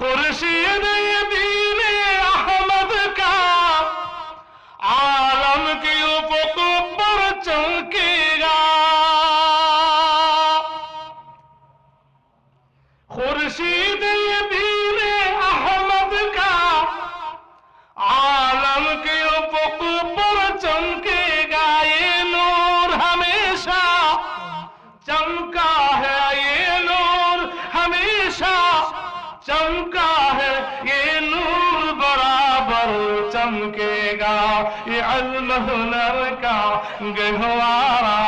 Kurşiye یہ ہنر کا گہوارا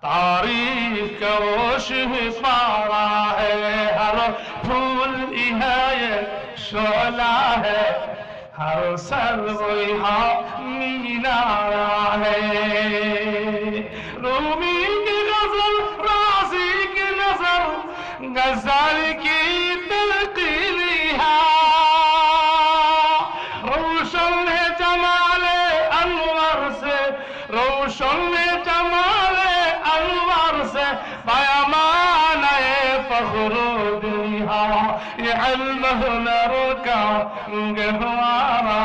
تاریخ کا روشن پارا ہے، ہر پھول یہ شعلہ ہے، ہر سر یہاں مینارا ہے۔ رومی کی غزل، رازی کی نظر غزال کی হমে জমালে আনোয়ার সে পায়মানায় ফখরু দুনিয়া এ আল্লাহ নরকা গহওয়ারা।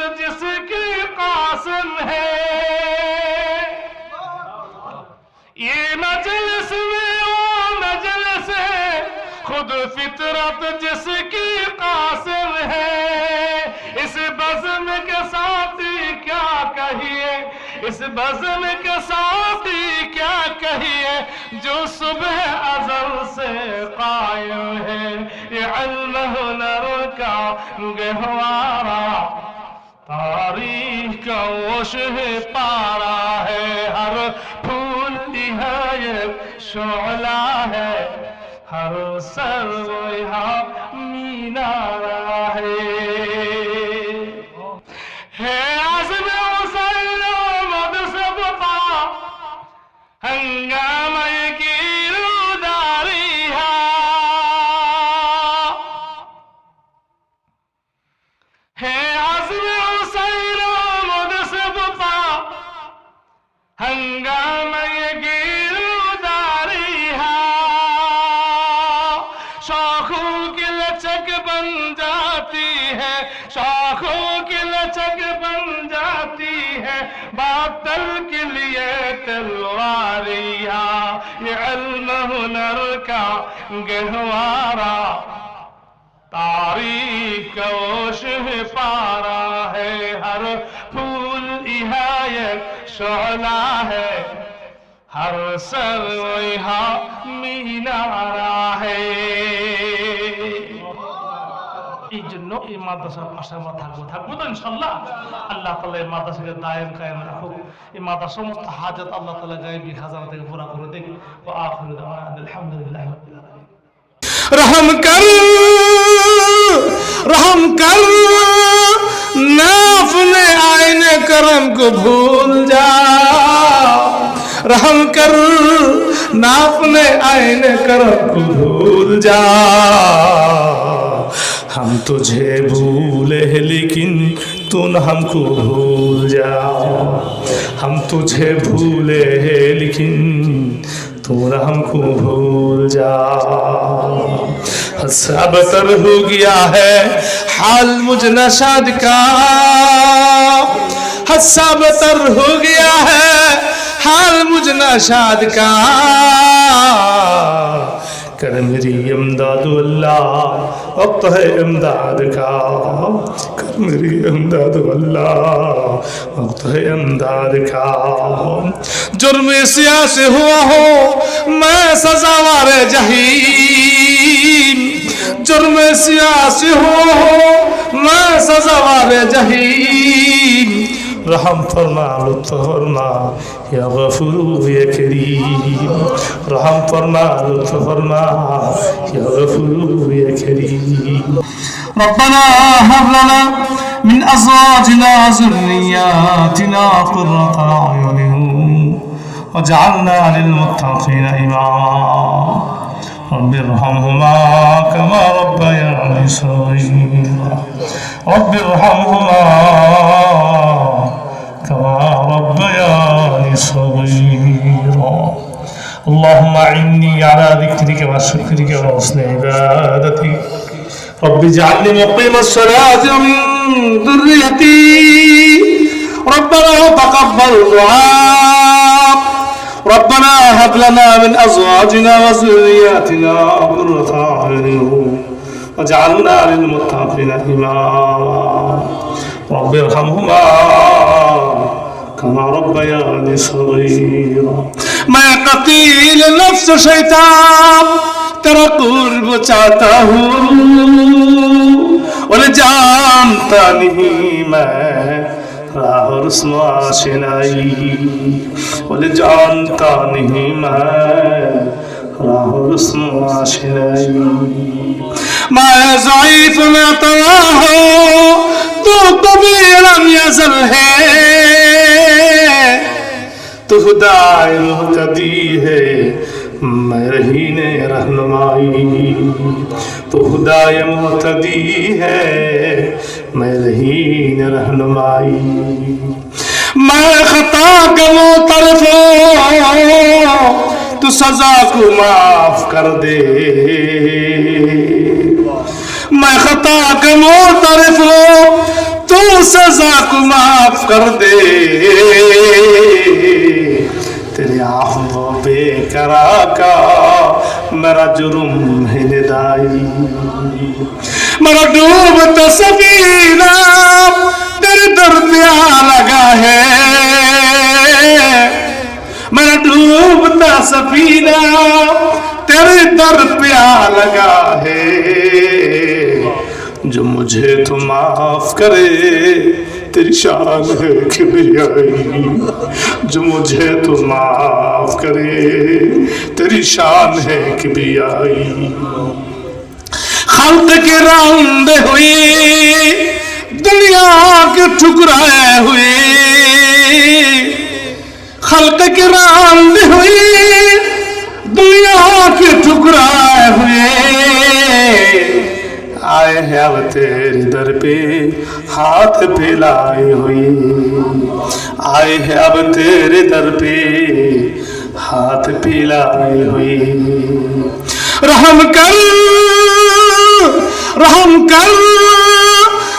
جس کی قاسم ہے۔ یہ مجلس میں، وہ مجلس ہے۔ خود فطرت جس کی قاسم ہے۔ اس بزم کے ساتھی کیا کہیے؟ اس بزم کے ساتھی کیا کہیے؟ جو صبح ازل سے قائم ہے۔ یہ علم ہنر کا گہوارا تاریخ کا وشہ پارا ہے، ہر پھول یہ شعلہ ہے۔ ہر سر یہاں مینارا ہے۔ ہے عزم حسین مد سے علم ہنر کا گہوارا تاریخ کا وشہ پارا ہے، ہر پھول یہ شعلہ ہے۔ ہر سر یہاں مینارا ہے۔ ناپ اپنے آئن کرم کو بھول جا رہے آئنے کرم کو بھول جا ہم تجھے بھولے لیکن تو نہ ہم کو بھول جا۔ ہم تجھے بھولے لیکن تو نہ ہم کو بھول جا۔ سب بتر ہو گیا ہے حال مجھ نشاد کا۔ حسا بتر ہو گیا ہے حال مجھ نشاد کا۔ کر میری امداد اللہ وقت ہے امداد کا کر میری امداد واللہ وقت ہے امداد کا جرم سیاہ سے ہوا ہو میں سزاوار جہیم جرم سیاہ سے ہوا ہو میں سزاوار جہیم رحم فرما لطف فرما يا غفور يا كريم رحم فرما لطف فرما يا غفور يا كريم ربنا هب لنا من أزواجنا وذرياتنا قرة أعين واجعلنا للمتقين إماما. رب ارحمهما كما ربياني صغيرا. رب ارحمهما كما ربياني صغيرا اللهم أعني على ذكرك وشكرك وحسن عبادتك. رب اجعلني مقيم الصلاة ومن ذريتي. ربنا تقبل دعاء. ربنا هب لنا من أزواجنا وذرياتنا قرة أعين. واجعلنا للمتقين إماما. رب ارحمهما. كما ربياني صغيرا میں قتیل نفس شیطان تیرا قرب چاہتا ہوں اور جانتا نہیں میں راہ رسم آشنائی اور جانتا نہیں میں راہ رسم آشنائی میں ضعیف میں تواہ ہوں تو کبھی لم یزل ہے تو خدائے محتدی ہے۔ میں رہین رہنمائی۔ تو خدائے محتدی ہے۔ میں رہین رہنمائی۔ میں خطا کا معترف ہوں تو سزا کو معاف کر دے۔ میں خطا کا معترف ہوں تو سزا کو معاف کر دے۔ تیرے آہو بے کرا کا میرا جرم ہے ندائی۔ میرا ڈوبتا سفینہ تیرے در پیا لگا ہے۔ میرا ڈوبتا سفینہ تیرے در پیا لگا ہے۔ جو مجھے تو معاف کرے، تیری شان ہے کبریائی جو مجھے تو معاف کرے، تیری شان ہے کبریائی خلق کے راندے ہوئے، دنیا کے ٹھکرائے ہوئے۔ خلق کے راندے ہوئے، دنیا کے ٹھکرائے آئے اب تیرے در پہ ہاتھ پھیلائے ہوئے آئے ہیں اب تیرے در پہ ہاتھ پھیلائے ہوئے رحم کر رحم کر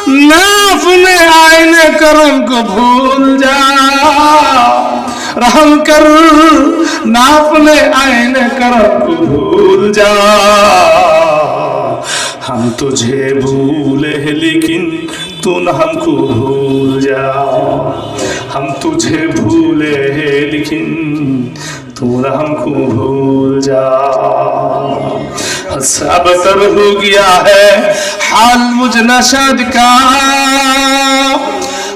ناف میں آئینے کرم کو بھول جا رحم کر ناف میں آئینے کرم کو بھول جا ہم تجھے بھولے لیکن تو نہ ہم کو بھول جا۔ ہم تجھے بھولے لیکن تو نہ ہم کو بھول جا۔ سب تر ہو گیا ہے حال مجھ نشد کا۔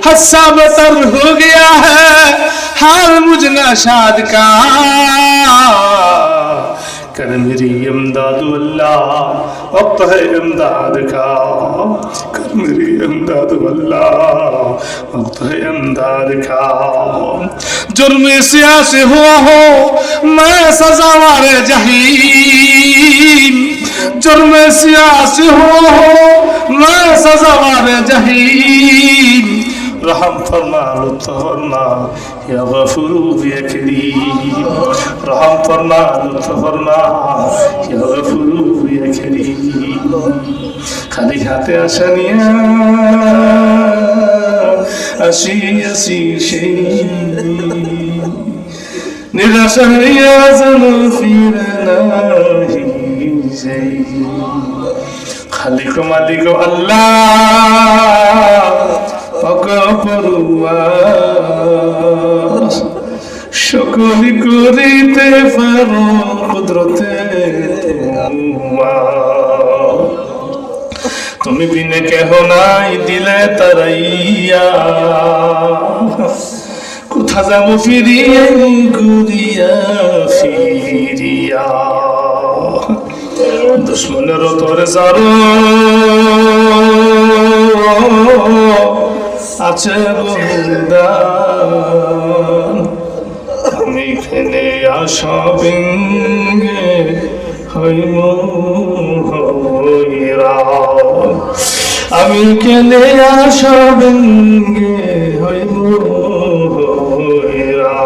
حساب تر ہو گیا ہے حال مجھ نشاد کا۔ کر میری امداد اللہ وقت ہے امداد کا کر میری امداد اللہ وقت ہے امداد کا جرم سیاسی ہوا ہو میں سزاوار جہیم جرم سیاسی ہوا ہو میں سزاوار جہیم রহম ফরমা লুৎফ ফরমা ইয়া গফুরু ইয়া করিম রহম ফরমা লুৎফ ফরমা ইয়া গফুরু ইয়া করিম খালি হাতে আসা নিয়ে আসি আসি সেই। নিরাশা হইয়া যেন ফিরে নাহি যাই খালিক আল্লাহ। সকলি করিতে পারো কুদরতে তুমি বিনে কেহ নাই দিলে তারাইয়া। কোথা যাব ফিরিয়ে, ঘুরিয়া ফিরিয়া। দুশ্মনের তোর জারো। আছে গোবিন্দান আমি খেলে আসবিঙ্গে হইম হইরা আমি খেলে আসবিঙ্গে হইম হইরা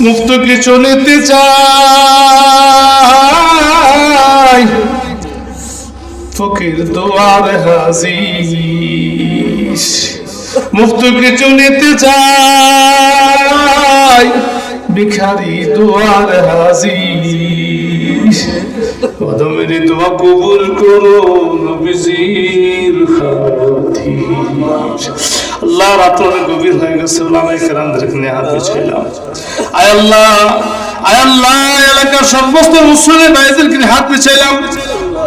মুক্তকে চলিতে চাই ফকির দোয়ার হাজির মুক্তকে চলিতে চাই, ভিখারি দোয়ার হাজির কদমের দোয়া কবুল করো, নবীজির আল্লাহ রাত গভীর হয়ে গেছে ওলামাই কেরামদেরকে নিয়ে হাত বিছাইলাম। আয় আল্লাহ আয় আল্লাহ, এলাকার সমস্ত মুসলিম ভাইদেরকে হাত বিছাইলাম।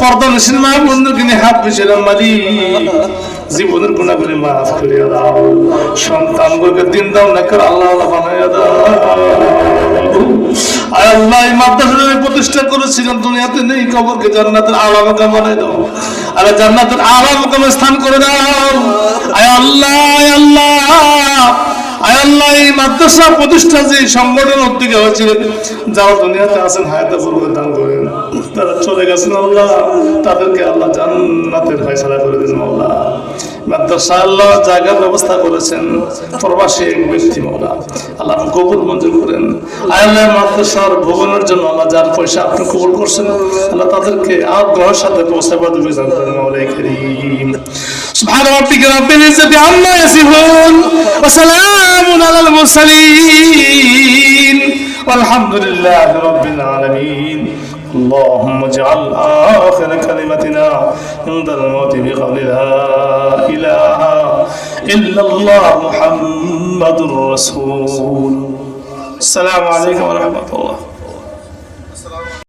পর্দা নিশিন মা বন্ধুকে নিয়ে হাত বিছাইলাম মালিক জীবনের গুণাগুলি মাফ করিয়া দাও। সন্তানগুলোকে দিন দাও, না করে আল্লাহ আল্লাহ বানাইয়া দাও। আল্লাহ, এই মাদ্রাসা আমি প্রতিষ্ঠা করেছিলাম দুনিয়াতে নেই কবরকে, জান্নাতের আলা মাকাম বানাই দাও। আরে জান্নাতের আলা মাকামে স্থান করে দাও। আয় আল্লাহ আল্লাহ আল্লাহ, এই মাদ্রাসা প্রতিষ্ঠা যে সংগঠন উদ্যোগে হয়েছিল যারা দুনিয়াতে আছেন, হায়াতে পূর্বে দান করেন তারা চলে গেছেন আল্লাহ তাদেরকে আল্লাহ জান্নাতের ফয়সালা করে দিন আল্লাহ মাদ্রাসা আল্লাহ জায়গার ব্যবস্থা করেছেন প্রবাসী এক ব্যক্তি মৌলা আল্লাহ কবুল মঞ্জুর করেন আয় আল্লাহ মাদ্রাসার ভবনের জন্য আল্লাহ যার পয়সা আপনি কবুল করছেন আল্লাহ তাদেরকে আর গ্রহের সাথে পৌঁছাবার বিধান করেন মাওলাই করিম سبحان ربك رب العزة عما يصفون وسلام على المرسلين والحمد لله رب العالمين اللهم اجعل آخر كلمتنا عند الموت بقول لا إله إلا الله محمد رسول. السلام عليكم ورحمة الله.